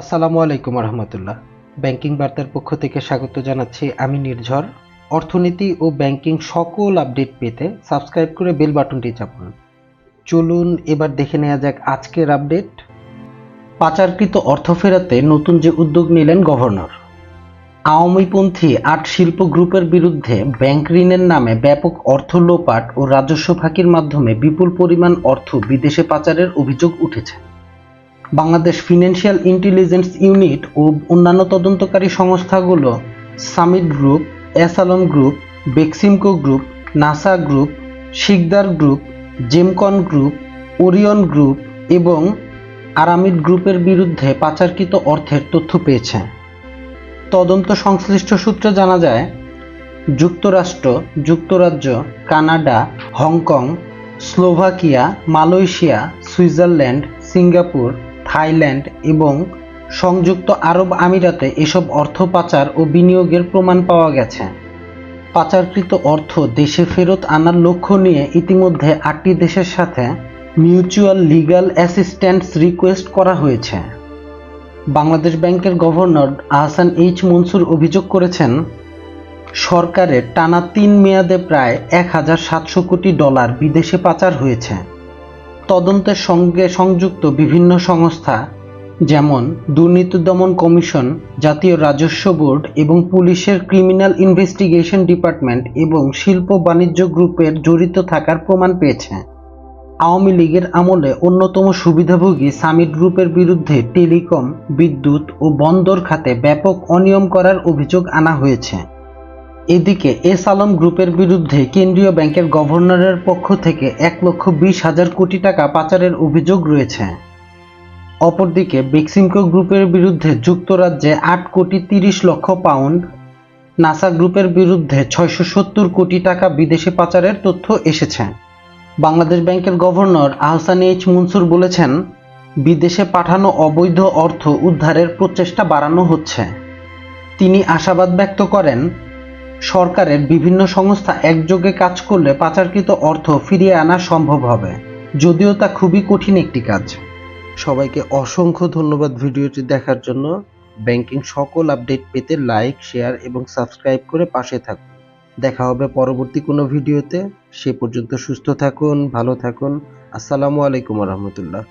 আসসালামু আলাইকুম রহমতুল্লাহ ব্যাংকিং বার্তার পক্ষ থেকে স্বাগত জানাচ্ছি আমি নির্ঝর। অর্থনীতি ও ব্যাংকিং সকল আপডেট পেতে সাবস্ক্রাইব করে বেল বাটনটি চাপুন। চলুন এবার দেখে নেওয়া যাক আজকের আপডেট। পাচারকৃত অর্থ ফেরাতে নতুন যে উদ্যোগ নিলেন গভর্নর। আওয়ামীপন্থী আট শিল্প গ্রুপের বিরুদ্ধে ব্যাংক ঋণের নামে ব্যাপক অর্থ লোপাট ও রাজস্ব ফাঁকির মাধ্যমে বিপুল পরিমাণ অর্থ বিদেশে পাচারের অভিযোগ উঠেছে। বাংলাদেশ ফিনান্সিয়াল ইন্টেলিজেন্স ইউনিট ও অন্যান্য তদন্তকারী সংস্থাগুলো Summit group S Alam group, Beximco group, Nassa group, Sikder group, Gemcon group, Orion group এবং আরামিড গ্রুপের বিরুদ্ধে পাচারকৃত অর্থের তথ্য পেয়েছে। তদন্ত সংশ্লিষ্ট সূত্রে জানা যায়, যুক্তরাষ্ট্র, যুক্তরাজ্য, Canada, Hong Kong, Slovakia, Malaysia, Switzerland, Singapore Thailand এবং সংযুক্ত আরব আমিরাতে এসব অর্থ পাচার ও বিনিয়োগের প্রমাণ পাওয়া গেছে। পাচারকৃত অর্থ দেশে ফেরত আনার লক্ষ্য নিয়ে ইতিমধ্যে আটটি দেশের সাথে মিউচুয়াল লিগ্যাল অ্যাসিস্ট্যান্স রিকোয়েস্ট করা হয়েছে। বাংলাদেশ ব্যাংকের গভর্নর আহসান এইচ মনসুর অভিযোগ করেছেন, সরকারের টানা তিন মেয়াদে প্রায় এক হাজার সাতশো কোটি ডলার বিদেশে পাচার হয়েছে। তদন্তের সঙ্গে সংযুক্ত বিভিন্ন সংস্থা, যেমন দুর্নীতি দমন কমিশন, জাতীয় রাজস্ব বোর্ড এবং পুলিশের ক্রিমিনাল ইনভেস্টিগেশন ডিপার্টমেন্ট এবং শিল্প বাণিজ্য গ্রুপের জড়িত থাকার প্রমাণ পেয়েছে। আওয়ামী লীগের আমলে অন্যতম সুবিধাভোগী সামিট গ্রুপের বিরুদ্ধে টেলিকম, বিদ্যুৎ ও বন্দর খাতে ব্যাপক অনিয়ম করার অভিযোগ আনা হয়েছে। এদিকে এস আলম গ্রুপের বিরুদ্ধে কেন্দ্রীয় ব্যাংকের গভর্নরের পক্ষ থেকে এক লক্ষ বিশ হাজার কোটি টাকা পাচারের অভিযোগ রয়েছে। অপরদিকে বেক্সিমকো গ্রুপের বিরুদ্ধে যুক্তরাজ্যে আট কোটি তিরিশ লক্ষ পাউন্ড, নাসা গ্রুপের বিরুদ্ধে ছয়শো সত্তর কোটি টাকা বিদেশে পাচারের তথ্য এসেছে। বাংলাদেশ ব্যাংকের গভর্নর আহসান এইচ মনসুর বলেছেন, বিদেশে পাঠানো অবৈধ অর্থ উদ্ধারের প্রচেষ্টা বাড়ানো হচ্ছে। তিনি আশাবাদ ব্যক্ত করেন সরকারের বিভিন্ন সংস্থা একযোগে কাজ করলে পাচারকৃত অর্থ ফিরিয়ে আনা সম্ভব হবে। যদিও তা খুবই কঠিন একটি কাজ। সবাইকে অসংখ্য ধন্যবাদ ভিডিওটি দেখার জন্য। ব্যাংকিং সকল আপডেট পেতে লাইক, শেয়ার এবং সাবস্ক্রাইব করে পাশে থাকুন। দেখা হবে পরবর্তী কোনো ভিডিওতে। সে পর্যন্ত সুস্থ থাকুন, ভালো থাকুন। আসসালামু আলাইকুম রহমতুল্লাহ।